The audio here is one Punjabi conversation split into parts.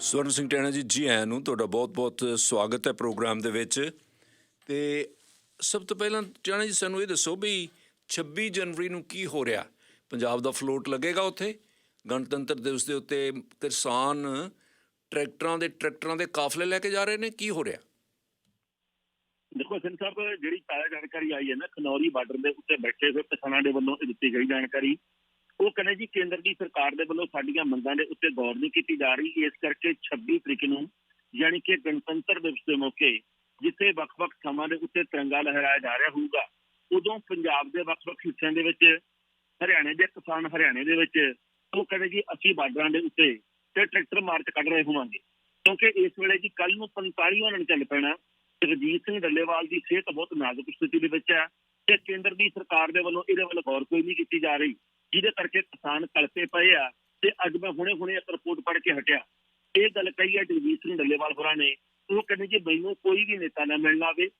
ਸਵਰਨ ਸਿੰਘ ਟੈਣਾ ਜੀ ਜੀ ਆਇਆਂ ਨੂੰ ਤੁਹਾਡਾ ਬਹੁਤ-ਬਹੁਤ ਸਵਾਗਤ ਹੈ ਪ੍ਰੋਗਰਾਮ ਦੇ ਵਿੱਚ। ਤੇ ਸਭ ਤੋਂ ਪਹਿਲਾਂ ਟੈਣਾ ਜੀ, ਸਾਨੂੰ ਇਹ ਦੱਸੋ ਵੀ 26 ਜਨਵਰੀ ਨੂੰ ਕੀ ਹੋ ਰਿਹਾ? ਪੰਜਾਬ ਦਾ ਫਲੋਟ ਲੱਗੇਗਾ ਉੱਥੇ। ਗਣਤੰਤਰ ਦਿਵਸ ਦੇ ਉੱਤੇ ਕਿਸਾਨ ਟਰੈਕਟਰਾਂ ਦੇ ਟਰੈਕਟਰਾਂ ਦੇ ਕਾਫਲੇ ਲੈ ਕੇ ਜਾ ਰਹੇ ਨੇ। ਕੀ ਹੋ ਰਿਹਾ? ਦੇਖੋ, ਸਿੰਘ ਸਾਹਿਬ, ਜਿਹੜੀ ਤਾਜ਼ਾ ਜਾਣਕਾਰੀ ਆਈ ਹੈ ਨਾ, ਖਨੌਰੀ ਬਾਰਡਰ ਦੇ ਉੱਤੇ ਬੈਠੇ ਹੋਏ ਕਿਸਾਨਾਂ ਦੇ ਵੱਲੋਂ ਦਿੱਤੀ ਗਈ ਜਾਣਕਾਰੀ। ਉਹ ਕਹਿੰਦੇ ਜੀ ਕੇਂਦਰ ਦੀ ਸਰਕਾਰ ਦੇ ਵੱਲੋਂ ਸਾਡੀਆਂ ਮੰਗਾਂ ਦੇ ਉੱਤੇ ਗੌਰ ਨਹੀਂ ਕੀਤੀ ਜਾ ਰਹੀ। ਇਸ ਕਰਕੇ 26 ਤਰੀਕ ਨੂੰ ਯਾਨੀ ਕਿ ਗਣਤੰਤਰ ਦਿਵਸ ਦੇ ਮੌਕੇ ਜਿੱਥੇ ਵੱਖ-ਵੱਖ ਥਾਵਾਂ ਦੇ ਉੱਤੇ ਤਿਰੰਗਾ ਲਹਿਰਾਇਆ ਜਾ ਰਿਹਾ ਹੋਊਗਾ, ਉਦੋਂ ਪੰਜਾਬ ਦੇ ਵੱਖ-ਵੱਖ ਹਿੱਸਿਆਂ ਦੇ ਵਿੱਚ, ਹਰਿਆਣੇ ਦੇ ਕਿਸਾਨ ਹਰਿਆਣੇ ਦੇ ਵਿੱਚ, ਉਹ ਕਹਿੰਦੇ ਜੀ ਅਸੀਂ ਬਾਰਡਰਾਂ ਦੇ ਉੱਤੇ ਤੇ ਟਰੈਕਟਰ ਮਾਰਚ ਕੱਢ ਰਹੇ ਹੋਵਾਂਗੇ। ਕਿਉਂਕਿ ਇਸ ਵੇਲੇ ਜੀ ਕੱਲ ਨੂੰ 45ਵਾਂ ਦਿਨ ਚੱਲ ਪੈਣਾ। ਜਗਜੀਤ ਸਿੰਘ ਡੱਲੇਵਾਲ ਦੀ ਸਿਹਤ ਬਹੁਤ ਨਾਜ਼ੁਕ ਸਥਿਤੀ ਦੇ ਵਿੱਚ ਹੈ ਤੇ ਕੇਂਦਰ ਦੀ ਸਰਕਾਰ ਦੇ ਵੱਲੋਂ ਇਹਦੇ ਵੱਲ ਗੌਰ ਕੋਈ ਨਹੀਂ ਕੀਤੀ ਜਾ ਰਹੀ। ਜਿਹਦੇ ਕਰਕੇ ਕਿਸਾਨ ਕਲਪੇ ਪਏ ਆ ਤੇ ਅੱਜ ਮੈਂ ਹੁਣੇ-ਹੁਣੇ ਇੱਕ ਰਿਪੋਰਟ ਪੜ੍ਹ ਕੇ ਹਟਿਆ। ਇਹ ਗੱਲ ਕਹੀ ਹੈ ਜਗਜੀਤ ਸਿੰਘ ਡੱਲੇਵਾਲ ਹੋਰਾਂ ਨੇ। ਉਹ ਕਹਿੰਦੇ ਜੀ ਮੈਨੂੰ ਕੋਈ ਵੀ ਨੇਤਾ ਨਾ ਮਿਲਣ ਆਵੇ,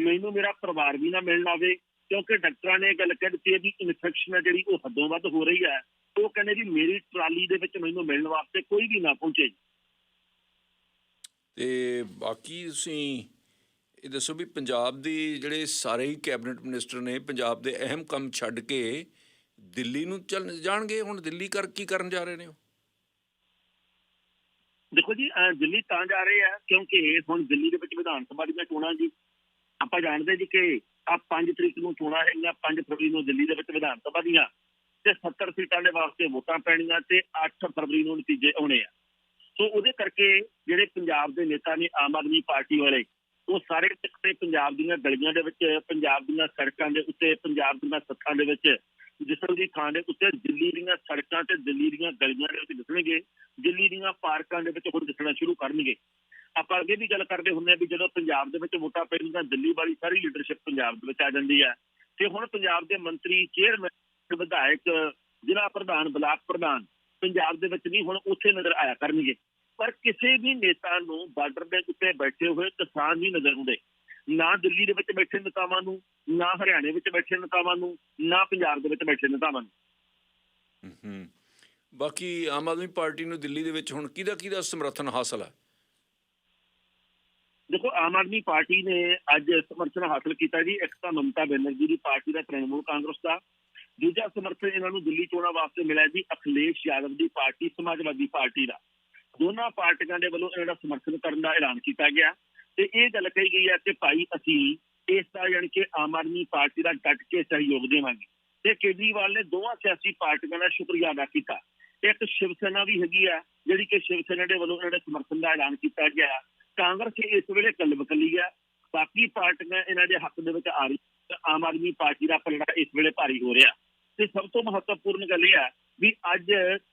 ਮੈਨੂੰ ਮੇਰਾ ਪਰਿਵਾਰ ਵੀ ਨਾ ਮਿਲਣ ਆਵੇ, ਕਿਉਂਕਿ ਡਾਕਟਰਾਂ ਨੇ ਗੱਲ ਕਹਿ ਦਿੱਤੀ ਹੈ ਵੀ ਇਨਫੈਕਸ਼ਨ ਹੈ ਜਿਹੜੀ, ਉਹ ਹੱਦੋਂ ਵੱਧ ਹੋ ਰਹੀ ਹੈ। ਉਹ ਕਹਿੰਦੇ ਜੀ ਮੇਰੀ ਟਰਾਲੀ ਦੇ ਵਿੱਚ ਮੈਨੂੰ ਮਿਲਣ ਵਾਸਤੇ ਕੋਈ ਵੀ ਨਾ ਪਹੁੰਚੇ। ਤੇ ਬਾਕੀ ਤੁਸੀਂ ਇਹ ਦੱਸੋ ਵੀ ਪੰਜਾਬ ਦੇ ਜਿਹੜੇ ਸਾਰੇ ਹੀ ਕੈਬਨਿਟ ਮਿਨਿਸਟਰ ਨੇ, ਪੰਜਾਬ ਦੇ ਅਹਿਮ ਕੰਮ ਛੱਡ ਕੇ ਦਿੱਲੀ ਨੂੰ ਚੱਲ ਜਾਣਗੇ, ਹੁਣ ਦਿੱਲੀ ਕਰ ਕੀ ਕਰਨ ਜਾ ਰਹੇ ਨੇ ਉਹ? ਦੇਖੋ ਜੀ ਦਿੱਲੀ ਤਾਂ ਜਾ ਰਹੇ ਆ, ਕਿਉਂਕਿ ਹੁਣ ਦਿੱਲੀ ਦੇ ਵਿੱਚ ਵਿਧਾਨ ਸਭਾ ਦੀਆਂ ਚੋਣਾਂ ਜੀ, ਆਪਾਂ ਜਾਣਦੇ ਜੀ ਕਿ ਆ 5 ਤਰੀਕ ਨੂੰ ਚੋਣਾਂ ਹੈਗੀਆਂ 5 ਫਰਵਰੀ ਨੂੰ ਦਿੱਲੀ ਦੇ ਵਿੱਚ ਵਿਧਾਨ ਸਭਾ ਦੀਆਂ, ਤੇ 70 ਸੀਟਾਂ ਦੇ ਵਾਸਤੇ ਵੋਟਾਂ ਪੈਣੀਆਂ ਤੇ 8 ਫਰਵਰੀ ਨੂੰ ਨਤੀਜੇ ਆਉਣੇ ਆ। ਸੋ ਉਹਦੇ ਕਰਕੇ ਜਿਹੜੇ ਪੰਜਾਬ ਦੇ ਨੇਤਾ ਨੇ, ਆਮ ਆਦਮੀ ਪਾਰਟੀ ਵਾਲੇ, ਉਹ ਸਾਰੇ ਟਿਕਤੇ ਪੰਜਾਬ ਦੀਆਂ ਗਲੀਆਂ ਦੇ ਵਿੱਚ, ਪੰਜਾਬ ਦੀਆਂ ਸੜਕਾਂ ਦੇ ਉੱਤੇ, ਪੰਜਾਬ ਦੀਆਂ ਸੱਥਾਂ ਦੇ ਵਿੱਚ ਜਿਸਮ ਦੀ ਥਾਂ ਦੇ ਉੱਤੇ ਦਿੱਲੀ ਦੀਆਂ ਸੜਕਾਂ ਤੇ ਦਿੱਲੀ ਦੀਆਂ ਗਲੀਆਂ ਦੇ ਵਿੱਚ ਦਿਸਣਗੇ, ਦਿੱਲੀ ਦੀਆਂ ਪਾਰਕਾਂ ਦੇ ਵਿੱਚ ਹੁਣ ਦਿਸਣਾ ਸ਼ੁਰੂ ਕਰਨਗੇ। ਆਪਾਂ ਅੱਗੇ ਵੀ ਗੱਲ ਕਰਦੇ ਹੁੰਦੇ ਆ ਵੀ ਜਦੋਂ ਪੰਜਾਬ ਦੇ ਵਿੱਚ ਵੋਟਾਂ ਪੈਣੀਆਂ ਦਿੱਲੀ ਵਾਲੀ ਸਾਰੀ ਲੀਡਰਸ਼ਿਪ ਪੰਜਾਬ ਦੇ ਵਿੱਚ ਆ ਜਾਂਦੀ ਹੈ। ਤੇ ਹੁਣ ਪੰਜਾਬ ਦੇ ਮੰਤਰੀ ਚੇਅਰਮੈਨ ਵਿਧਾਇਕ, ਜ਼ਿਲ੍ਹਾ ਪ੍ਰਧਾਨ, ਬਲਾਕ ਪ੍ਰਧਾਨ ਪੰਜਾਬ ਦੇ ਵਿੱਚ ਨਹੀਂ ਹੁਣ ਉੱਥੇ ਨਜ਼ਰ ਆਇਆ ਕਰਨਗੇ। ਪਰ ਕਿਸੇ ਵੀ ਨੇਤਾ ਨੂੰ ਬਾਰਡਰ ਦੇ ਉੱਤੇ ਬੈਠੇ ਹੋਏ ਕਿਸਾਨ ਨਹੀਂ ਨਜ਼ਰ ਆਉਂਦੇ। ਨਾ ਦਿੱਲੀ ਦੇ ਵਿੱਚ ਬੈਠੇ ਨੇਤਾਵਾਂ ਨੂੰ ਨਾ ਹਰਿਆਣੇ ਵਿੱਚ ਬੈਠੇ ਨੇਤਾਵਾਂ ਨੂੰ ਨਾ ਪੰਜਾਬ ਦੇ ਵਿੱਚ ਬੈਠੇ ਨੇਤਾਵਾਂ ਨੂੰ। ਹੂੰ ਬਾਕੀ ਆਮ ਆਦਮੀ ਪਾਰਟੀ ਨੂੰ ਦਿੱਲੀ ਦੇ ਵਿੱਚ ਹੁਣ ਕਿਹਦਾ ਕਿਹਦਾ ਸਮਰਥਨ ਹਾਸਲ ਹੈ? ਦੇਖੋ ਆਮ ਆਦਮੀ ਪਾਰਟੀ ਨੇ ਅੱਜ ਸਮਰਥਨ ਹਾਸਲ ਕੀਤਾ ਜੀ ਇੱਕ ਤਾਂ ਮਮਤਾ ਬੈਨਰਜੀ ਦੀ ਪਾਰਟੀ ਦਾ ਤ੍ਰਿਣਮੂਲ ਕਾਂਗਰਸ ਦਾ। ਦੂਜਾ ਸਮਰਥਨ ਇਹਨਾਂ ਨੂੰ ਦਿੱਲੀ ਚੋਣਾਂ ਵਾਸਤੇ ਮਿਲਿਆ ਜੀ ਅਖਿਲੇਸ਼ ਯਾਦਵ ਦੀ ਪਾਰਟੀ ਸਮਾਜਵਾਦੀ ਪਾਰਟੀ ਦਾ। ਦੋਨਾਂ ਪਾਰਟੀਆਂ ਦੇ ਵੱਲੋਂ ਇਹਨਾਂ ਦਾ ਸਮਰਥਨ ਕਰਨ ਦਾ ਐਲਾਨ ਕੀਤਾ ਗਿਆ। ਤੇ ਇਹ ਗੱਲ ਕਹੀ ਗਈ ਹੈ ਕਿ ਭਾਈ ਅਸੀਂ ਇਸ ਦਾ ਯਾਨੀ ਕਿ ਆਮ ਆਦਮੀ ਪਾਰਟੀ ਦਾ ਡਟ ਕੇ ਸਹਿਯੋਗ ਦੇਵਾਂਗੇ। ਤੇ ਕੇਜਰੀਵਾਲ ਨੇ ਦੋਵਾਂ ਸਿਆਸੀ ਪਾਰਟੀਆਂ ਦਾ ਸ਼ੁਕਰੀਆ ਅਦਾ ਕੀਤਾ। ਇੱਕ ਸ਼ਿਵ ਸੈਨਾ ਵੀ ਹੈਗੀ ਆ, ਜਿਹੜੀ ਕਿ ਸ਼ਿਵ ਸੈਨਾ ਦੇ ਵੱਲੋਂ ਇਹਨਾਂ ਦੇ ਸਮਰਥਨ ਦਾ ਐਲਾਨ ਕੀਤਾ ਗਿਆ ਕਾਂਗਰਸ ਇਸ ਵੇਲੇ ਕੱਲ ਕਲਬਕਲੀ ਆ। ਬਾਕੀ ਪਾਰਟੀਆਂ ਇਹਨਾਂ ਦੇ ਹੱਕ ਦੇ ਵਿੱਚ ਆ ਰਹੀ ਤੇ ਆਮ ਆਦਮੀ ਪਾਰਟੀ ਦਾ ਪਲੜਾ ਇਸ ਵੇਲੇ ਭਾਰੀ ਹੋ ਰਿਹਾ। ਤੇ ਸਭ ਤੋਂ ਮਹੱਤਵਪੂਰਨ ਗੱਲ ਇਹ ਆ ਵੀ ਅੱਜ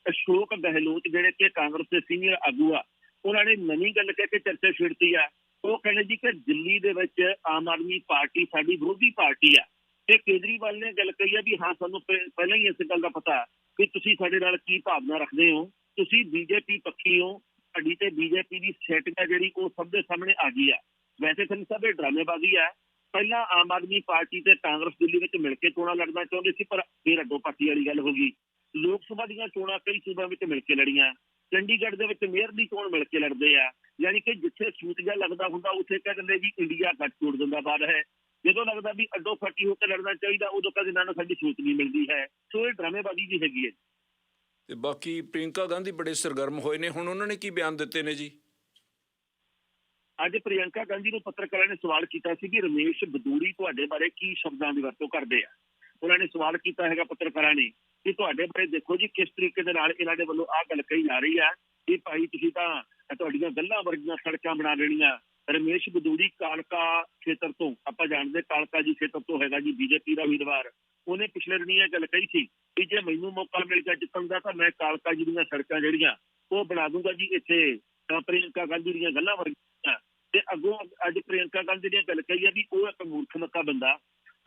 ਅਸ਼ੋਕ ਗਹਿਲੋਤ ਜਿਹੜੇ ਕਿ ਕਾਂਗਰਸ ਦੇ ਸੀਨੀਅਰ ਆਗੂ ਆ, ਉਹਨਾਂ ਨੇ ਨਵੀਂ ਗੱਲ ਕਹਿ ਕੇ ਚਰਚਾ ਛੇੜਤੀ ਆ ਉਹ ਕਹਿੰਦੇ ਜੀ ਕਿ ਦਿੱਲੀ ਦੇ ਵਿੱਚ ਆਮ ਆਦਮੀ ਪਾਰਟੀ ਸਾਡੀ ਵਿਰੋਧੀ ਪਾਰਟੀ ਆ। ਤੇ ਕੇਜਰੀਵਾਲ ਨੇ ਗੱਲ ਕਹੀ ਆ ਵੀ ਹਾਂ, ਸਾਨੂੰ ਪਹਿਲਾਂ ਹੀ ਇਸ ਗੱਲ ਦਾ ਪਤਾ ਕਿ ਤੁਸੀਂ ਸਾਡੇ ਨਾਲ ਕੀ ਭਾਵਨਾ ਰੱਖਦੇ ਹੋ? ਤੁਸੀਂ ਬੀਜੇਪੀ ਪੱਖੀ ਹੋ। ਸਾਡੀ ਤੇ ਬੀਜੇਪੀ ਦੀ ਸੈਟਿੰਗ ਆ ਜਿਹੜੀ, ਉਹ ਸਭ ਦੇ ਸਾਹਮਣੇ ਆ ਗਈ ਆ। ਵੈਸੇ ਤਾਂ ਸਭ ਇਹ ਡਰਾਮੇਬਾਜ਼ੀ ਆ। ਪਹਿਲਾਂ ਆਮ ਆਦਮੀ ਪਾਰਟੀ ਤੇ ਕਾਂਗਰਸ ਦਿੱਲੀ ਵਿੱਚ ਮਿਲ ਕੇ ਚੋਣਾਂ ਲੜਨਾ ਚਾਹੁੰਦੇ ਸੀ, ਪਰ ਫਿਰ ਅੱਡੋ ਪਾਰਟੀ ਵਾਲੀ ਗੱਲ ਹੋ ਗਈ। ਲੋਕ ਸਭਾ ਦੀਆਂ ਚੋਣਾਂ ਕਈ ਸੂਬਿਆਂ ਵਿੱਚ ਮਿਲ ਕੇ ਲੜੀਆਂ। ਚੰਡੀਗੜ੍ਹ ਦੇ ਵਿੱਚ ਮੇਅਰ ਦੀ ਚੋਣ ਮਿਲ ਕੇ ਲੜਦੇ ਆ। ਯਾਨੀ ਕਿ ਜਿੱਥੇ ਸੂਤ ਜਿਹਾ ਲੱਗਦਾ ਹੁੰਦਾ ਉੱਥੇ ਕਹਿ ਦਿੰਦੇ ਜੀ ਇੰਡੀਆ ਗੱਠ ਜੋੜ ਦਿੰਦਾਬਾਦ ਹੈ। ਜਦੋਂ ਲੱਗਦਾ ਵੀ ਅੱਡੋ ਫੱਟੀ ਹੋ ਕੇ ਲੜਨਾ ਚਾਹੀਦਾ ਉਦੋਂ ਕਹਿੰਦੇ ਨਾ ਨਾ ਸਾਡੀ ਸੂਤ ਨਹੀਂ ਮਿਲਦੀ ਹੈ। ਸੋ ਇਹ ਡਰਾਮੇਬਾਜ਼ੀ ਜੀ ਹੈਗੀ ਹੈ। ਤੇ ਬਾਕੀ ਪ੍ਰਿੰਕਾ ਗਾਂਧੀ ਬੜੇ ਸਰਗਰਮ ਹੋਏ ਨੇ। ਹੁਣ ਉਹਨਾਂ ਨੇ ਕੀ ਬਿਆਨ ਦਿੱਤੇ ਨੇ ਜੀ? ਅੱਜ ਪ੍ਰਿਯੰਕਾ ਗਾਂਧੀ ਨੂੰ ਪੱਤਰਕਾਰਾਂ ਨੇ ਸਵਾਲ ਕੀਤਾ ਸੀ ਕਿ ਰਮੇਸ਼ ਬਦੂੜੀ ਤੁਹਾਡੇ ਬਾਰੇ ਕੀ ਸ਼ਬਦਾਂ ਦੀ ਵਰਤੋਂ ਕਰਦੇ ਆ। ਉਹਨਾਂ ਨੇ ਸਵਾਲ ਕੀਤਾ ਹੈਗਾ ਪੱਤਰਕਾਰਾਂ ਨੇ ਕਿ ਤੁਹਾਡੇ ਬਾਰੇ ਦੇਖੋ ਜੀ ਕਿਸ ਤਰੀਕੇ ਦੇ ਨਾਲ ਇਹਨਾਂ ਦੇ ਵੱਲੋਂ ਆਹ ਗੱਲ ਕਹੀ ਜਾ ਰਹੀ ਆ ਕਿ ਭਾਈ ਤੁਸੀਂ ਤਾਂ ਤੁਹਾਡੀਆਂ ਗੱਲਾਂ ਵਰਗੀਆਂ ਸੜਕਾਂ ਬਣਾ ਦੇਣੀਆਂ। ਰਮੇਸ਼ ਬਦੂੜੀ ਕਾਲਕਾ ਖੇਤਰ ਤੋਂ, ਆਪਾਂ ਜਾਣਦੇ ਕਾਲਕਾ ਜੀ ਖੇਤਰ ਤੋਂ ਹੈਗਾ ਜੀ, ਬੀਜੇਪੀ ਦਾ ਉਮੀਦਵਾਰ। ਉਹਨੇ ਪਿਛਲੇ ਦਿਨੀ ਇਹ ਗੱਲ ਕਹੀ ਸੀ ਕਿ ਜੇ ਮੈਨੂੰ ਮੌਕਾ ਮਿਲ ਗਿਆ ਜਿੱਤਣ ਦਾ ਤਾਂ ਮੈਂ ਕਾਲਕਾ ਜੀ ਦੀਆਂ ਸੜਕਾਂ ਜਿਹੜੀਆਂ, ਉਹ ਬਣਾ ਦੂੰਗਾ ਜੀ ਇੱਥੇ। ਪ੍ਰਿਯੰਕਾ ਗਾਂਧੀ ਦੀਆਂ ਗੱਲਾਂ ਵਰਗੀਆਂ। ਤੇ ਅੱਗੋਂ ਅੱਜ ਪ੍ਰਿਯੰਕਾ ਗਾਂਧੀ ਨੇ ਗੱਲ ਕਹੀ ਹੈ ਵੀ ਉਹ ਇੱਕ ਮੂਰਖ ਮੱਕਾ ਬੰਦਾ।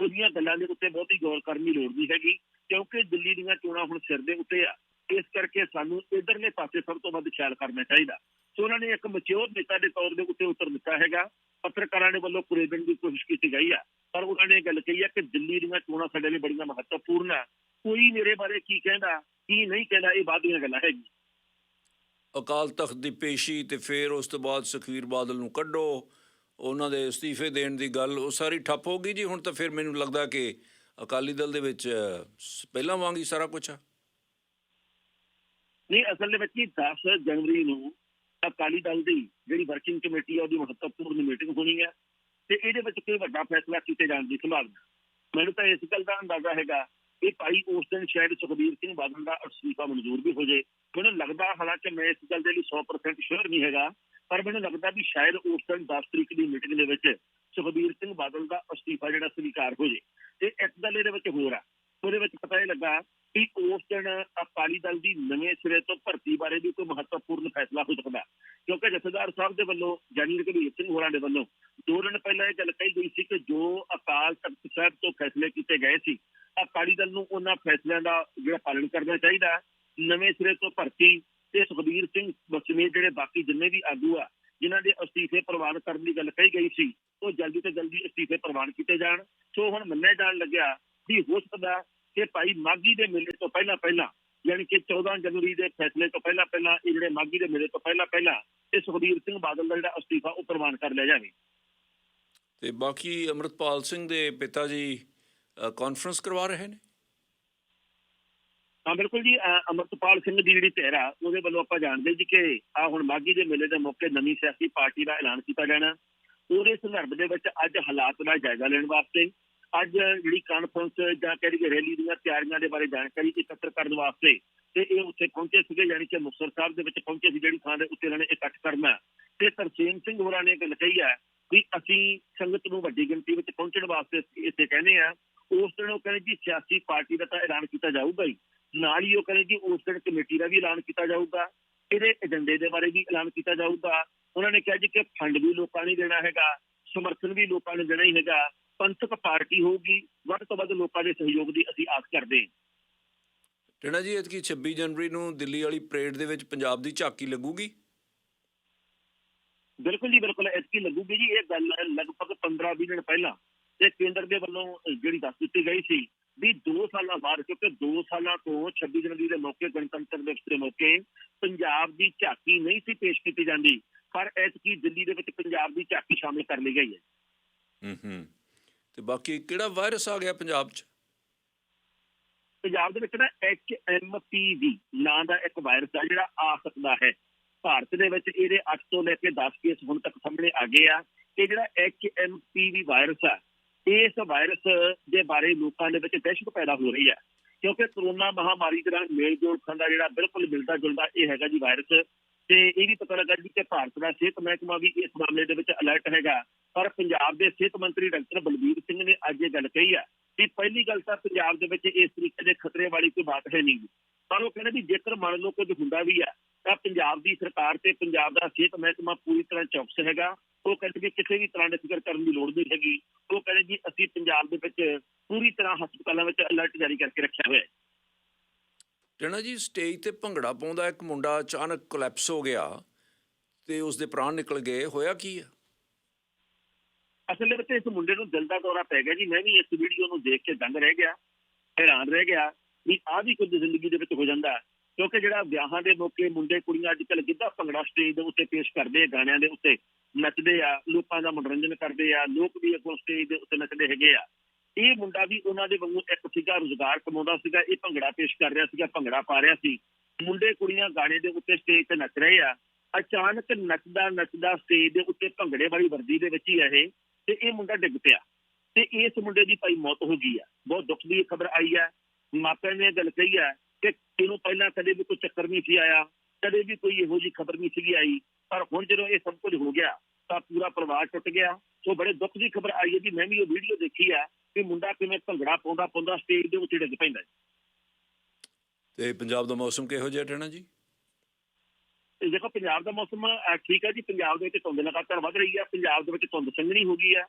ਉਹਦੀਆਂ ਗੱਲਾਂ ਦੇ ਉੱਤੇ ਬਹੁਤੀ ਗੌਰ ਕਰਨ ਦੀ ਲੋੜ ਨਹੀਂ ਹੈਗੀ, ਕਿਉਂਕਿ ਦਿੱਲੀ ਦੀਆਂ ਚੋਣਾਂ ਹੁਣ ਸਿਰ ਦੇ ਉੱਤੇ ਆ। ਇਸ ਕਰਕੇ ਸਾਨੂੰ ਇਧਰਲੇ ਪਾਸੇ ਸਭ ਤੋਂ ਵੱਧ ਖਿਆਲ ਕਰਨਾ ਚਾਹੀਦਾ। ਸੋ ਉਹਨਾਂ ਨੇ ਇੱਕ ਮੈਚੁਰ ਨੇਤਾ ਦੇ ਤੌਰ ਦੇ ਉੱਤੇ ਉੱਤਰ ਦਿੱਤਾ ਹੈਗਾ। ਪੱਤਰਕਾਰਾਂ ਦੇ ਵੱਲੋਂ ਕੁਰੇਦਣ ਦੀ ਕੋਸ਼ਿਸ਼ ਕੀਤੀ ਗਈ ਆ। ਪਰ ਉਹਨਾਂ ਨੇ ਗੱਲ ਕਹੀ ਹੈ ਕਿ ਦਿੱਲੀ ਦੀਆਂ ਚੋਣਾਂ ਸਾਡੇ ਲਈ ਬੜੀਆਂ ਮਹੱਤਵਪੂਰਨ ਆ। ਕੋਈ ਮੇਰੇ ਬਾਰੇ ਕੀ ਕਹਿੰਦਾ ਕੀ ਨਹੀਂ ਕਹਿੰਦਾ ਇਹ ਬਾਅਦ ਦੀਆਂ ਗੱਲਾਂ ਹੈਗੀਆਂ। ਅਕਾਲ ਤਖਤ ਦੀ ਪੇਸ਼ੀ ਤੇ ਫਿਰ ਉਸ ਤੋਂ ਬਾਅਦ ਸੁਖਵੀਰ ਬਾਦਲ ਨੂੰ ਕੱਢੋ। ਉਹਨਾਂ ਦੇ ਅਸਤੀਫੇ ਦੇਣ ਦੀ ਗੱਲ ਉਹ ਸਾਰੀ ਠੱਪ ਹੋ ਗਈ ਜੀ। ਹੁਣ ਤਾਂ ਫਿਰ ਮੈਨੂੰ ਲੱਗਦਾ ਕਿ ਅਕਾਲੀ ਦਲ ਦੇ ਵਿੱਚ ਪਹਿਲਾਂ ਵਾਂਗ ਹੀ ਸਾਰਾ ਕੁਝ ਆ। ਨਹੀਂ ਅਸਲ ਦੇ ਵਿੱਚ ਹੀ 10 ਜਨਵਰੀ ਨੂੰ ਅਕਾਲੀ ਦਲ ਦੀ ਜਿਹੜੀ ਵਰਕਿੰਗ ਕਮੇਟੀ ਹੈ ਉਹਦੀ ਮਹੱਤਵਪੂਰਨ ਮੀਟਿੰਗ ਹੋਣੀ ਹੈ ਤੇ ਇਹਦੇ ਵਿੱਚ ਕੋਈ ਵੱਡਾ ਫੈਸਲਾ ਕੀਤੇ ਜਾਣ ਦੀ ਸੰਭਾਵਨਾ। ਮੈਨੂੰ ਤਾਂ ਇਸ ਗੱਲ ਦਾ ਅੰਦਾਜ਼ਾ ਹੈਗਾ ਕਿ ਭਾਈ ਉਸ ਦਿਨ ਸ਼ਾਇਦ ਸੁਖਬੀਰ ਸਿੰਘ ਬਾਦਲ ਦਾ ਅਸਤੀਫਾ ਮਨਜ਼ੂਰ ਵੀ ਹੋ ਜੇ। ਮੈਨੂੰ ਲੱਗਦਾ ਹਾਲਾਂਕਿ ਮੈਂ ਇਸ ਗੱਲ ਦੇ ਲਈ 100% ਸ਼ੋਰ ਨਹੀਂ ਹੈਗਾ, ਪਰ ਮੈਨੂੰ ਲੱਗਦਾ ਵੀ ਸ਼ਾਇਦ ਉਸ ਦਿਨ 10 ਤਰੀਕ ਦੀ ਮੀਟਿੰਗ ਦੇ ਵਿੱਚ ਸੁਖਬੀਰ ਸਿੰਘ ਬਾਦਲ ਦਾ ਅਸਤੀਫਾ ਜਿਹੜਾ ਸਵੀਕਾਰ ਹੋ ਜੇ। ਤੇ ਇੱਕ ਗੱਲ ਇਹਦੇ ਵਿੱਚ ਹੋਰ ਆ। ਉਹਦੇ ਵਿੱਚ ਪਤਾ ਇਹ ਲੱਗਾ ਕਿ ਉਸ ਦਿਨ ਅਕਾਲੀ ਦਲ ਦੀ ਨਵੇਂ ਸਿਰੇ ਤੋਂ ਭਰਤੀ ਬਾਰੇ ਵੀ ਕੋਈ ਮਹੱਤਵਪੂਰਨ ਫੈਸਲਾ ਹੋ ਸਕਦਾ ਕਿਉਂਕਿ ਜਥੇਦਾਰ ਸਾਹਿਬ ਦੇ ਵੱਲੋਂ ਜਾਨੀ ਰਘਬੀਰ ਸਿੰਘ ਹੋਰਾਂ ਦੇ ਵੱਲੋਂ ਦੋ ਦਿਨ ਪਹਿਲਾਂ ਇਹ ਗੱਲ ਕਹੀ ਗਈ ਸੀ ਕਿ ਜੋ ਅਕਾਲ ਤਖਤ ਸਾਹਿਬ ਤੋਂ ਫੈਸਲੇ ਕੀਤੇ ਗਏ ਸੀ, ਅਕਾਲੀ ਦਲ ਨੂੰ ਉਹਨਾਂ ਫੈਸਲਿਆਂ ਦਾ ਜਿਹੜਾ ਪਾਲਣ ਕਰਨਾ ਚਾਹੀਦਾ ਨਵੇਂ ਸਿਰੇ ਤੋਂ ਭਰਤੀ ਤੇ ਸੁਖਬੀਰ ਸਿੰਘ ਬਸਮੇਤ ਜਿਹੜੇ ਬਾਕੀ ਜਿੰਨੇ ਵੀ ਆਗੂ ਆ, ਜਿਨ੍ਹਾਂ ਦੇ ਅਸਤੀਫੇ ਪ੍ਰਵਾਨ ਕਰਨ ਦੀ ਗੱਲ ਕਹੀ ਗਈ ਸੀ, ਉਹ ਜਲਦੀ ਤੋਂ ਜਲਦੀ ਅਸਤੀਫੇ ਪ੍ਰਵਾਨ ਕੀਤੇ ਜਾਣ। ਸੋ ਹੁਣ ਮੰਨਿਆ ਜਾਣ ਲੱਗਿਆ ਵੀ ਹੋ ਸਕਦਾ ਕਿ ਭਾਈ ਮਾਗੀ ਦੇ ਮੇਲੇ ਤੋਂ ਪਹਿਲਾਂ ਪਹਿਲਾਂ ਯਾਨੀ ਕਿ 14 ਜਨਵਰੀ ਦੇ ਫੈਸਲੇ ਤੋਂ ਪਹਿਲਾਂ ਪਹਿਲਾਂ ਇਹ ਜਿਹੜੇ ਮਾਗੀ ਦੇ ਮੇਲੇ ਤੋਂ ਪਹਿਲਾਂ ਪਹਿਲਾਂ ਇਹ ਸੁਖਬੀਰ ਸਿੰਘ ਬਾਦਲ ਦਾ ਜਿਹੜਾ ਅਸਤੀਫਾ ਉਹ ਪ੍ਰਵਾਨ ਕਰ ਲਿਆ ਜਾਵੇ। ਤੇ ਬਾਕੀ ਅਮਰਤਪਾਲ ਸਿੰਘ ਦੇ ਪਿਤਾ ਜੀ ਕਾਨਫਰੰਸ ਕਰਵਾ ਰਹੇ ਨੇ? ਹਾਂ ਬਿਲਕੁਲ ਜੀ ਅਮਰਤਪਾਲ ਸਿੰਘ ਦੀ ਜਿਹੜੀ ਆ ਉਹਦੇ ਵੱਲੋਂ ਆਪਾਂ ਜਾਣਦੇ ਜੀ ਕਿ ਆ ਹੁਣ ਮਾਗੀ ਦੇ ਮੇਲੇ ਦੇ ਮੌਕੇ ਨਵੀਂ ਸਿਆਸੀ ਪਾਰਟੀ ਦਾ ਐਲਾਨ ਕੀਤਾ ਜਾਣਾ। ਉਹਦੇ ਸੰਦਰਭ ਦੇ ਵਿੱਚ ਅੱਜ ਹਾਲਾਤ ਦਾ ਜਾਇਜ਼ਾ ਲੈਣ ਵਾਸਤੇ ਅੱਜ ਜਿਹੜੀ ਕਾਨਫਰੰਸ ਜਾਂ ਕਹਿ ਲਈਏ ਰੈਲੀ ਦੀਆਂ ਤਿਆਰੀਆਂ ਦੇ ਬਾਰੇ ਜਾਣਕਾਰੀ ਇਕੱਤਰ ਕਰਨ ਵਾਸਤੇ ਤੇ ਇਹ ਉੱਥੇ ਪਹੁੰਚੇ ਸੀਗੇ, ਯਾਨੀ ਕਿ ਮੁਕਤਸਰ ਸਾਹਿਬ ਦੇ ਵਿੱਚ ਪਹੁੰਚੇ ਸੀ ਜਿਹੜੀ ਥਾਂ ਦੇ ਉੱਤੇ ਇਹਨਾਂ ਨੇ ਇਕੱਠ ਕਰਨਾ। ਤੇ ਤਰਸੇਮ ਸਿੰਘ ਹੋਰਾਂ ਨੇ ਗੱਲ ਕਹੀ ਹੈ ਵੀ ਅਸੀਂ ਸੰਗਤ ਨੂੰ ਵੱਡੀ ਗਿਣਤੀ ਵਿੱਚ ਪਹੁੰਚਣ ਵਾਸਤੇ ਇੱਥੇ ਕਹਿੰਦੇ ਆ ਉਸ ਦਿਨ ਉਹ ਕਹਿੰਦੇ ਜੀ ਸਿਆਸੀ ਪਾਰਟੀ ਦਾ ਤਾਂ ਐਲਾਨ ਕੀਤਾ ਜਾਊਗਾ ਹੀ। ਨਾਲ ਹੀ ਉਹ ਕਹਿੰਦੇ ਜੀ ਉਸ ਦਿਨ ਕਮੇਟੀ ਦਾ ਵੀ ਐਲਾਨ ਕੀਤਾ ਜਾਊਗਾ, ਇਹਦੇ ਏਜੰਡੇ ਦੇ ਬਾਰੇ ਵੀ ਐਲਾਨ ਕੀਤਾ ਜਾਊਗਾ। ਉਹਨਾਂ ਨੇ ਕਿਹਾ ਜੀ ਕਿ ਫੰਡ ਵੀ ਲੋਕਾਂ ਨੇ ਦੇਣਾ ਹੈਗਾ, ਸਮਰਥਨ ਵੀ ਲੋਕਾਂ ਨੇ ਦੇਣਾ ਹੀ ਹੈਗਾ। ਪੰਥਕ ਪਾਰਟੀ ਹੋਊਗੀ ਵੱਧ ਤੋਂ ਵੱਧ ਲੋਕਾਂ ਦੇ ਸਹਿਯੋਗ ਦੀ ਅਸੀਂ ਆਸ ਕਰਦੇ ਹਾਂ। ਟੇਣਾ ਜੀ ਐਤਕੀ 26 ਜਨਵਰੀ ਨੂੰ ਦਿੱਲੀ ਵਾਲੀ ਪਰੇਡ ਦੇ ਵਿੱਚ ਪੰਜਾਬ ਦੀ ਝਾਕੀ ਲੱਗੂਗੀ? ਬਿਲਕੁਲ ਜੀ ਬਿਲਕੁਲ ਐਤਕੀ ਲੱਗੂਗੀ ਜੀ ਇਹ ਗੱਲ ਲਗਭਗ 15-20 ਦਿਨ ਪਹਿਲਾਂ ਤੇ ਕੇਂਦਰ ਦੇ ਵੱਲੋਂ ਜਿਹੜੀ ਦੱਸ ਦਿੱਤੀ ਗਈ ਸੀ ਵੀ 2 ਸਾਲਾਂ ਬਾਅਦ ਕਿਉਂਕਿ 2 ਸਾਲਾਂ ਤੋਂ 26 ਜਨਵਰੀ ਦੇ ਮੌਕੇ ਗਣਤੰਤਰ ਦਿਵਸ ਦੇ ਮੌਕੇ ਪੰਜਾਬ ਦੀ ਝਾਕੀ ਨਹੀਂ ਸੀ ਪੇਸ਼ ਕੀਤੀ ਜਾਂਦੀ ਪਰ ਐਤਕੀ ਦਿੱਲੀ ਦੇ ਵਿੱਚ ਪੰਜਾਬ ਦੀ ਝਾਕੀ ਸ਼ਾਮਿਲ ਕਰ ਲਈ ਗਈ ਹੈ। ਹੂੰ ਹੂੰ। ਤੇ ਬਾਕੀ ਕਿਹੜਾ ਵਾਇਰਸ ਆ ਗਿਆ ਪੰਜਾਬ 'ਚ? ਪੰਜਾਬ ਦੇ ਵਿੱਚ ਨਾ HMPV ਨਾਂ ਦਾ ਇੱਕ ਵਾਇਰਸ ਆ ਜਿਹੜਾ ਆ ਸਕਦਾ ਹੈ। ਭਾਰਤ ਦੇ ਵਿੱਚ ਇਹਦੇ 8 ਤੋਂ ਲੈ ਕੇ 10 ਕੇਸ ਹੁਣ ਤੱਕ ਸਾਹਮਣੇ ਆ ਗਏ ਆ। ਇਹ ਜਿਹੜਾ HMPV ਵਾਇਰਸ ਆ, ਇਸ ਵਾਇਰਸ ਦੇ ਬਾਰੇ ਲੋਕਾਂ ਦੇ ਵਿੱਚ ਦਹਿਸ਼ਤ ਪੈਦਾ ਹੋ ਰਹੀ ਹੈ ਕਿਉਂਕਿ ਕਰੋਨਾ ਮਹਾਮਾਰੀ ਦੇ ਨਾਲ ਮੇਲ ਜੋਲ ਖਾਂਦਾ ਜਿਹੜਾ ਬਿਲਕੁਲ ਮਿਲਦਾ ਜੁਲਦਾ ਇਹ ਹੈਗਾ ਜੀ ਵਾਇਰਸ ਤੇ ਇਹ ਵੀ ਪਤਾ ਲੱਗਾ ਜੀ ਕਿ ਭਾਰਤ ਦਾ ਸਿਹਤ ਮਹਿਕਮਾ ਵੀ ਇਸ ਮਾਮਲੇ ਦੇ ਵਿੱਚ ਅਲਰਟ ਹੈਗਾ। ਪਰ ਪੰਜਾਬ ਦੇ ਸਿਹਤ ਮੰਤਰੀ ਡਾਕਟਰ ਬਲਬੀਰ ਸਿੰਘ ਨੇ ਅੱਜ ਇਹ ਗੱਲ ਕਹੀ ਆ ਕਿ ਪਹਿਲੀ ਗੱਲ ਤਾਂ ਪੰਜਾਬ ਦੇ ਵਿੱਚ ਇਸ ਤਰੀਕੇ ਦੇ ਖਤਰੇ ਵਾਲੀ ਕੋਈ ਬਾਤ ਹੈ ਨਹੀਂ। ਪਰ ਉਹ ਕਹਿੰਦੇ ਵੀ ਜੇਕਰ ਮੰਨ ਲਓ ਕੁਝ ਹੁੰਦਾ ਵੀ ਆ, ਤਾਂ ਪੰਜਾਬ ਦੀ ਸਰਕਾਰ ਤੇ ਪੰਜਾਬ ਦਾ ਸਿਹਤ ਮਹਿਕਮਾ ਪੂਰੀ ਤਰ੍ਹਾਂ ਚੌਕਸ ਹੈਗਾ। ਉਹ ਕਹਿੰਦੇ ਵੀ ਕਿਸੇ ਵੀ ਤਰ੍ਹਾਂ ਦੀ ਫਿਕਰ ਕਰਨ ਦੀ ਲੋੜ ਨਹੀਂ ਹੈਗੀ। ਉਹ ਕਹਿੰਦੇ ਜੀ ਅਸੀਂ ਪੰਜਾਬ ਦੇ ਵਿੱਚ ਪੂਰੀ ਤਰ੍ਹਾਂ ਹਸਪਤਾਲਾਂ ਵਿੱਚ ਅਲਰਟ ਜਾਰੀ ਕਰਕੇ ਰੱਖਿਆ ਹੋਇਆ ਹੈ। ਟੇਣਾ ਜੀ ਸਟੇਜ ਤੇ ਭੰਗੜਾ ਪਾਉਂਦਾ ਇੱਕ ਮੁੰਡਾ ਅਚਾਨਕ ਕੋਲੈਪਸ ਹੋ ਗਿਆ ਤੇ ਉਸ ਦੇ ਪ੍ਰਾਣ ਨਿਕਲ ਗਏ, ਹੋਇਆ ਕੀ ਆ? ਅਸਲ ਵਿੱਚ ਇਸ ਮੁੰਡੇ ਨੂੰ ਦਿਲ ਦਾ ਦੌਰਾ ਪੈ ਗਿਆ ਜੀ, ਮੈਂ ਵੀ ਇਸ ਵੀਡੀਓ ਨੂੰ ਦੇਖ ਕੇ ਦੰਗ ਰਹਿ ਗਿਆ, ਹੈਰਾਨ ਰਹਿ ਗਿਆ ਵੀ ਆਹ ਵੀ ਕੁਝ ਜ਼ਿੰਦਗੀ ਦੇ ਵਿੱਚ ਹੋ ਜਾਂਦਾ ਕਿਉਂਕਿ ਜਿਹੜਾ ਵਿਆਹਾਂ ਦੇ ਮੌਕੇ ਮੁੰਡੇ, ਕੁੜੀਆਂ ਅੱਜ ਕੱਲ੍ਹ ਗਿੱਧਾ ਭੰਗੜਾ ਸਟੇਜ ਦੇ ਉੱਤੇ ਪੇਸ਼ ਕਰਦੇ ਆ, ਗਾਣਿਆਂ ਦੇ ਉੱਤੇ ਨੱਚਦੇ ਆ, ਲੋਕਾਂ ਦਾ ਮਨੋਰੰਜਨ ਕਰਦੇ ਆ, ਲੋਕ ਵੀ ਅੱਗੋਂ ਸਟੇਜ ਦੇ ਉੱਤੇ ਨੱਚਦੇ ਹੈਗੇ ਆ। ਇਹ ਮੁੰਡਾ ਵੀ ਉਹਨਾਂ ਦੇ ਵਾਂਗੂ ਇੱਕ ਸੀਗਾ ਰੁਜ਼ਗਾਰ ਕਮਾਉਂਦਾ ਸੀਗਾ, ਇਹ ਭੰਗੜਾ ਪੇਸ਼ ਕਰ ਰਿਹਾ ਸੀਗਾ, ਭੰਗੜਾ ਪਾ ਰਿਹਾ ਸੀ। ਮੁੰਡੇ ਕੁੜੀਆਂ ਗਾਣੇ ਦੇ ਉੱਤੇ ਸਟੇਜ ਤੇ ਨੱਚ ਰਹੇ ਆ। ਅਚਾਨਕ ਨੱਚਦਾ ਨੱਚਦਾ ਸਟੇਜ ਦੇ ਉੱਤੇ ਭੰਗੜੇ ਵਾਲੀ ਵਰਦੀ ਦੇ ਵਿੱਚ ਹੀ ਆ ਇਹ ਤੇ ਇਹ ਮੁੰਡਾ ਡਿੱਗ ਪਿਆ। ਤੇ ਇਸ ਮੁੰਡੇ ਦੀ ਭਾਈ ਮੌਤ ਹੋ ਗਈ ਆ। ਬਹੁਤ ਦੁੱਖ ਦੀ ਖਬਰ ਆਈ ਹੈ ਮਾਪਿਆਂ ਨੇ ਇਹ ਗੱਲ ਕਹੀ ਹੈ ਕਿ ਇਹਨੂੰ ਪਹਿਲਾਂ ਕਦੇ ਵੀ ਕੋਈ ਚੱਕਰ ਨਹੀਂ ਸੀ ਆਇਆ, ਕਦੇ ਵੀ ਕੋਈ ਇਹੋ ਜਿਹੀ ਖਬਰ ਨਹੀਂ ਸੀਗੀ ਆਈ। ਪਰ ਹੁਣ ਜਦੋਂ ਇਹ ਸਭ ਕੁਝ ਹੋ ਗਿਆ ਤਾਂ ਪੂਰਾ ਪਰਿਵਾਰ ਟੁੱਟ ਗਿਆ। ਸੋ ਬੜੇ ਦੁੱਖ ਦੀ ਖਬਰ ਆਈ ਹੈ ਜੀ ਮੈਂ ਵੀ ਉਹ ਵੀਡੀਓ ਦੇਖੀ ਹੈ ਕਿ ਮੁੰਡਾ ਕਿਵੇਂ ਭੰਗੜਾ ਪਾਉਂਦਾ ਪਾਉਂਦਾ ਸਟੇਜ ਦੇ ਉੱਤੇ ਡਿੱਗ ਪੈਂਦਾ ਹੈ। ਤੇ ਪੰਜਾਬ ਦਾ ਮੌਸਮ ਕਿਹੋ ਜਿਹਾ ਟੇਣਾ ਜੀ? ਤੇ ਦੇਖੋ ਪੰਜਾਬ ਦਾ ਮੌਸਮ ਠੀਕ ਹੈ ਜੀ। ਪੰਜਾਬ ਦੇ ਵਿੱਚ ਧੁੰਦ ਲਗਾਤਾਰ ਵੱਧ ਰਹੀ ਹੈ। ਪੰਜਾਬ ਦੇ ਵਿੱਚ ਧੁੰਦ ਸੰਘਣੀ ਹੋ ਗਈ ਹੈ।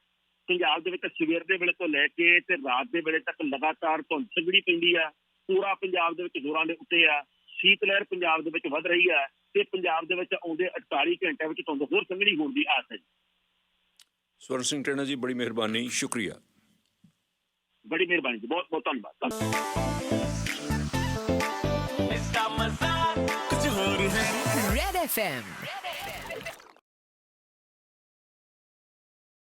ਪੰਜਾਬ ਦੇ ਵਿੱਚ ਸਵੇਰ ਦੇ ਵੇਲੇ ਤੋਂ ਲੈ ਕੇ ਤੇ ਰਾਤ ਦੇ ਵੇਲੇ ਤੱਕ ਲਗਾਤਾਰ ਧੁੰਦ ਸੰਘਣੀ ਪੈਂਦੀ ਆ ਪੂਰਾ ਪੰਜਾਬ ਦੇ ਵਿੱਚ ਜ਼ੋਰਾਂ ਦੇ ਉੱਤੇ ਆ। ਸ਼ੀਤ ਲਹਿਰ ਪੰਜਾਬ ਦੇ ਵਿੱਚ ਵੱਧ ਰਹੀ ਹੈ। ਤੇ ਪੰਜਾਬ ਦੇ ਵਿੱਚ ਆਉਂਦੇ 48 ਘੰਟਿਆਂ ਵਿੱਚ ਧੁੰਦ ਹੋਰ ਸੰਘਣੀ ਹੋਣ ਦੀ ਆਸ ਹੈ ਸਵਰਨ ਸਿੰਘ ਟੈਣਾ ਜੀ ਬੜੀ ਮਿਹਰਬਾਨੀ ਸ਼ੁਕਰੀਆ। ਬੜੀ ਮਿਹਰਬਾਨੀ ਜੀ ਬਹੁਤ ਬਹੁਤ ਧੰਨਵਾਦ। ਇਸ ਦਾ ਮਜ਼ਾ ਕੁਝ ਹੋਰ ਹੈ? Red FM